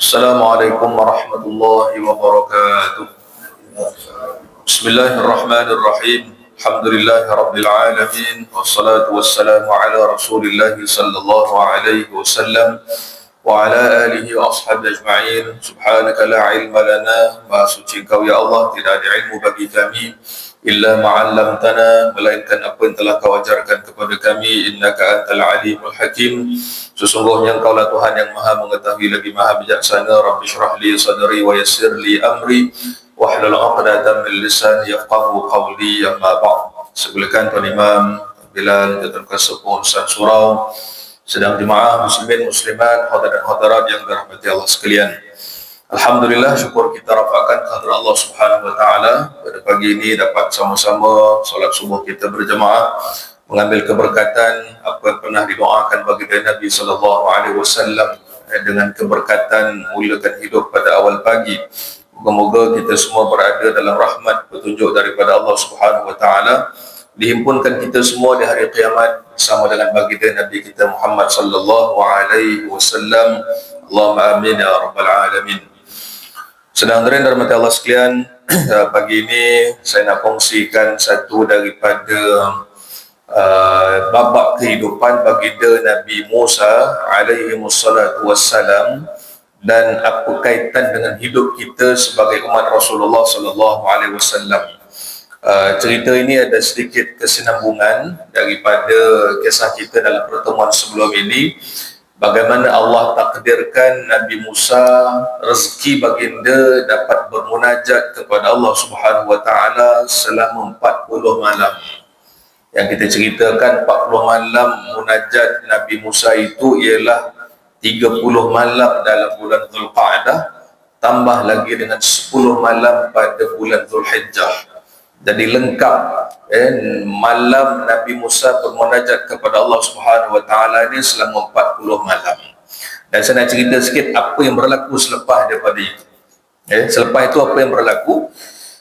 السلام عليكم ورحمة الله وبركاته. بسم الله الرحمن الرحيم. الحمد لله رب العالمين والصلاة والسلام على رسول الله صلى الله عليه وسلم وعلى آله وأصحابه أجمعين. سبحانك لا علم لنا ما kau ya Allah tidak ada ilmu bagi illa ma'allamtana melainkan apa yang telah kau ajarkan kepada kami innaka antal alimul hakim. Sesungguhnya engkau lah Tuhan yang maha mengetahui lagi maha bijaksana. Rabbi syrah li sadri wa yassir li amri. Wahlul 'uqdatam min lisani yafqahu qawli amma ba'd. Sebelahkan tuan imam Bilal Datuk Kasepun San Surau. Sedang jemaah muslimin muslimat hadirin hadirat yang dirahmati Allah sekalian Alhamdulillah syukur kita rafakan kehadirat Allah Subhanahu wa taala pada pagi ini dapat sama-sama solat subuh kita berjemaah mengambil keberkatan apa yang pernah didoakan bagi Nabi sallallahu alaihi wasallam eh, dengan keberkatan mulakan hidup pada awal pagi. Moga-moga kita semua berada dalam rahmat petunjuk daripada Allah Subhanahu wa taala dihimpunkan kita semua di hari kiamat bersama dengan baginda Nabi kita Muhammad sallallahu alaihi wasallam. Allahumma amin ya rabbal alamin. Sedang hadirin dan Allah sekalian, pagi ini saya nak kongsikan satu daripada uh, babak kehidupan baginda Nabi Musa alaihi wassalatu wassalam dan apa kaitan dengan hidup kita sebagai umat Rasulullah sallallahu alaihi wasallam. Uh, cerita ini ada sedikit kesinambungan daripada kisah kita dalam pertemuan sebelum ini bagaimana Allah takdirkan Nabi Musa rezeki baginda dapat bermunajat kepada Allah Subhanahu wa taala selama 40 malam. Yang kita ceritakan 40 malam munajat Nabi Musa itu ialah 30 malam dalam bulan Zulqa'dah tambah lagi dengan 10 malam pada bulan Zulhijjah. Jadi lengkap eh, malam Nabi Musa bermunajat kepada Allah Subhanahu Wa Taala ini selama 40 malam. Dan saya nak cerita sikit apa yang berlaku selepas daripada itu. Eh, selepas itu apa yang berlaku?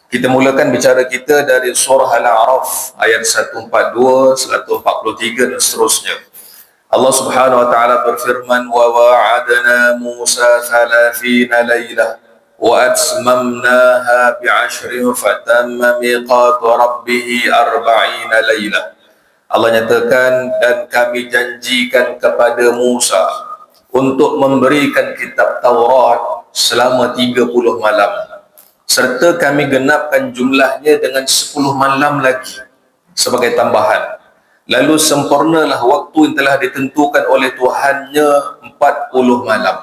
Kita mulakan bicara kita dari surah Al-A'raf ayat 142, 143 dan seterusnya. Allah Subhanahu wa taala berfirman wa wa'adna Musa 30 lailah وأتممناها بعشر فتم ميقات ربه أربعين ليلة Allah nyatakan dan kami janjikan kepada Musa untuk memberikan kitab Taurat selama 30 malam serta kami genapkan jumlahnya dengan 10 malam lagi sebagai tambahan lalu sempurnalah waktu yang telah ditentukan oleh Tuhannya 40 malam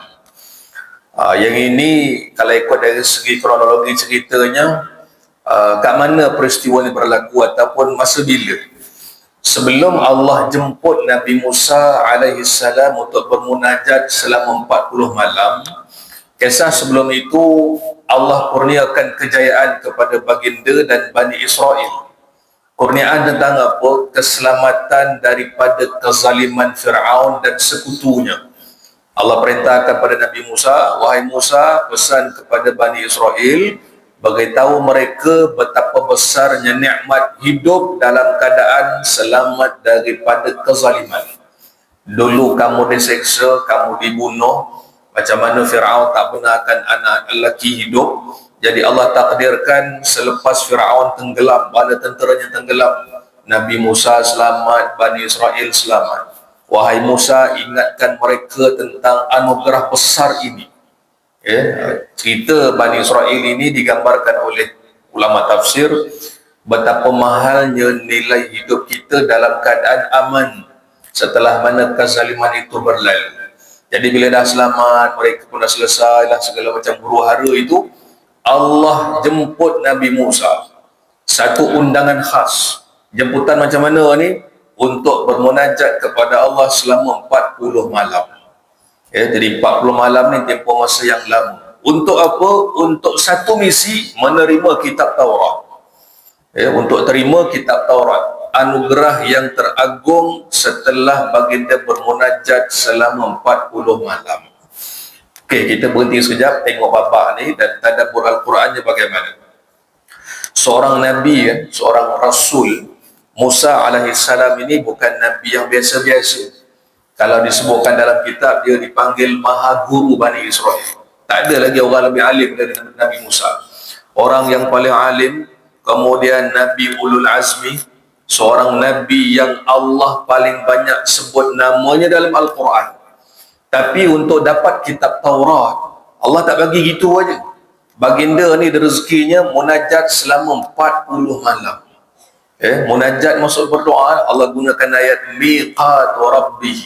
Uh, yang ini kalau ikut dari segi kronologi ceritanya uh, kat mana peristiwa ini berlaku ataupun masa bila? Sebelum Allah jemput Nabi Musa alaihi salam untuk bermunajat selama 40 malam kisah sebelum itu Allah kurniakan kejayaan kepada baginda dan Bani Israel. Kurniaan tentang apa? Keselamatan daripada kezaliman Fir'aun dan sekutunya Allah perintahkan kepada Nabi Musa, wahai Musa, pesan kepada Bani Israel, beritahu mereka betapa besarnya nikmat hidup dalam keadaan selamat daripada kezaliman. Dulu kamu diseksa, kamu dibunuh, macam mana Fir'aun tak benarkan anak lelaki hidup. Jadi Allah takdirkan selepas Fir'aun tenggelam, bala tenteranya tenggelam, Nabi Musa selamat, Bani Israel selamat. Wahai Musa, ingatkan mereka tentang anugerah besar ini. Ya, cerita Bani Israel ini digambarkan oleh ulama tafsir betapa mahalnya nilai hidup kita dalam keadaan aman setelah mana kezaliman itu berlalu. Jadi bila dah selamat, mereka pun dah selesai lah segala macam huru hara itu, Allah jemput Nabi Musa. Satu undangan khas. Jemputan macam mana ni? Untuk bermunajat kepada Allah selama 40 malam. Ya, jadi 40 malam ni tempoh masa yang lama. Untuk apa? Untuk satu misi menerima kitab Taurat. Ya, untuk terima kitab Taurat. Anugerah yang teragung setelah baginda bermunajat selama 40 malam. Okey, kita berhenti sekejap tengok bapa ni dan tadabbur Al-Qurannya bagaimana. Seorang Nabi, ya, seorang Rasul, Musa alaihissalam ini bukan Nabi yang biasa-biasa. Kalau disebutkan dalam kitab, dia dipanggil Maha Guru Bani Israel. Tak ada lagi orang lebih alim dari Nabi Musa. Orang yang paling alim, kemudian Nabi Ulul Azmi, seorang Nabi yang Allah paling banyak sebut namanya dalam Al-Quran. Tapi untuk dapat kitab Taurat, Allah tak bagi gitu aja. Baginda ni rezekinya munajat selama 40 malam. Eh, munajat masuk berdoa, Allah gunakan ayat miqat rabbih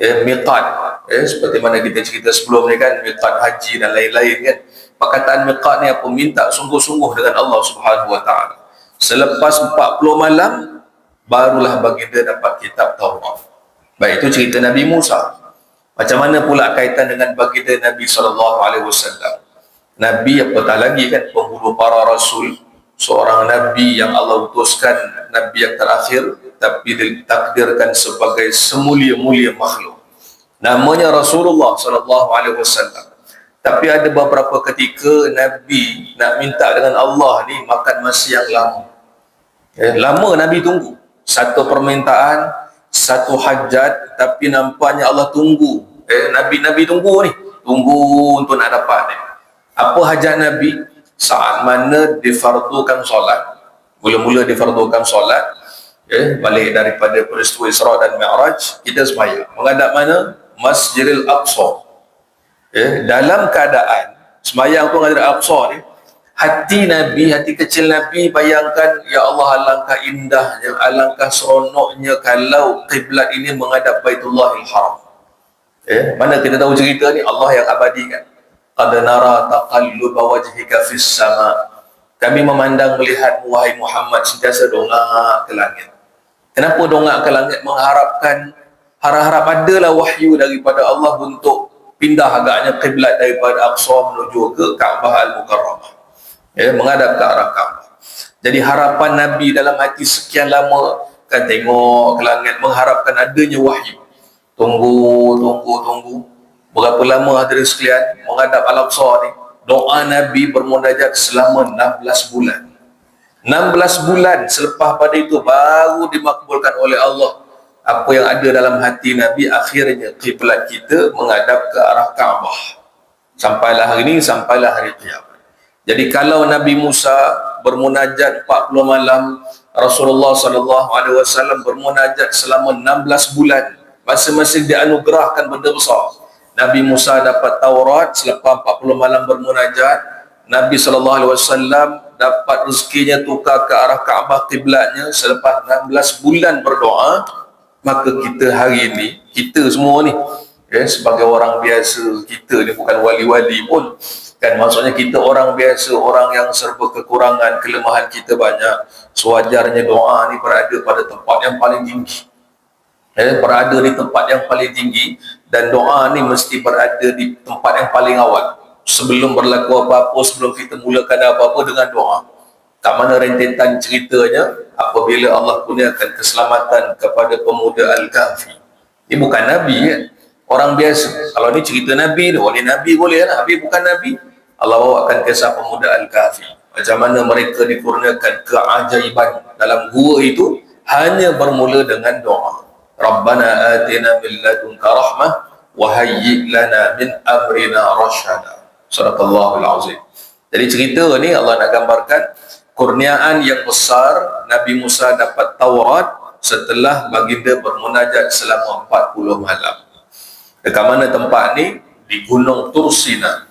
eh, miqat. Eh, seperti mana kita cerita sebelum ni kan miqat haji dan lain-lain kan. Perkataan miqat ni apa? Minta sungguh-sungguh dengan Allah subhanahu wa ta'ala. Selepas 40 malam barulah baginda dapat kitab Taurat. Baik itu cerita Nabi Musa. Macam mana pula kaitan dengan baginda Nabi SAW Nabi apatah lagi kan? Penghulu para rasul seorang Nabi yang Allah utuskan Nabi yang terakhir tapi ditakdirkan sebagai semulia-mulia makhluk. Namanya Rasulullah sallallahu alaihi wasallam. Tapi ada beberapa ketika Nabi nak minta dengan Allah ni makan masa yang lama. Eh, lama Nabi tunggu. Satu permintaan, satu hajat tapi nampaknya Allah tunggu. Eh, Nabi Nabi tunggu ni. Tunggu untuk nak dapat ni. Apa hajat Nabi? Saat mana difardukan solat. Mula-mula difardukan solat, okay, balik daripada peristiwa Isra dan Mi'raj kita sembahyang menghadap mana? Masjidil Aqsa. Okay, dalam keadaan sembahyang tu Masjidil Aqsa ni? Hati Nabi hati kecil Nabi bayangkan ya Allah alangkah indahnya alangkah seronoknya kalau kiblat ini menghadap Baitullahil Haram okay, mana kita tahu cerita ni? Allah yang abadi kan qad nara taqalluba wajhika fis sama kami memandang melihat wahai Muhammad sentiasa dongak ke langit Kenapa dongak ke langit mengharapkan harap-harap adalah wahyu daripada Allah untuk pindah agaknya kiblat daripada Aqsa menuju ke Kaabah Al-Mukarramah. Ya, menghadap ke arah Kaabah. Jadi harapan Nabi dalam hati sekian lama kan tengok ke langit mengharapkan adanya wahyu. Tunggu, tunggu, tunggu. Berapa lama hadirin sekalian menghadap Al-Aqsa ni? Doa Nabi bermunajat selama 16 bulan. 16 bulan selepas pada itu baru dimakbulkan oleh Allah apa yang ada dalam hati Nabi akhirnya kiblat kita menghadap ke arah Kaabah sampailah hari ini sampailah hari kiamat jadi kalau Nabi Musa bermunajat 40 malam Rasulullah sallallahu alaihi wasallam bermunajat selama 16 bulan masing-masing dianugerahkan benda besar Nabi Musa dapat Taurat selepas 40 malam bermunajat. Nabi wasallam dapat rezekinya tukar ke arah Kaabah kiblatnya selepas 16 bulan berdoa. Maka kita hari ini kita semua ni ya, sebagai orang biasa kita ni bukan wali-wali pun. Kan maksudnya kita orang biasa orang yang serba kekurangan kelemahan kita banyak. Sewajarnya doa ni berada pada tempat yang paling tinggi. Ya, berada di tempat yang paling tinggi dan doa ni mesti berada di tempat yang paling awal sebelum berlaku apa-apa, sebelum kita mulakan apa-apa dengan doa. Kat mana rentetan ceritanya apabila Allah kurniakan keselamatan kepada pemuda Al-Kahfi. Ini bukan Nabi kan? Orang biasa. Kalau ini cerita Nabi, wali Nabi boleh lah. Tapi bukan Nabi. Allah bawakan kisah pemuda Al-Kahfi. Macam mana mereka dikurniakan keajaiban dalam gua itu hanya bermula dengan doa. Rabbana atina min ladunka rahmah wa hayyi lana min amrina rasyada. Sadaqallahul azim. Jadi cerita ni Allah nak gambarkan kurniaan yang besar Nabi Musa dapat Taurat setelah baginda bermunajat selama 40 malam. Dekat mana tempat ni? Di Gunung Tursina.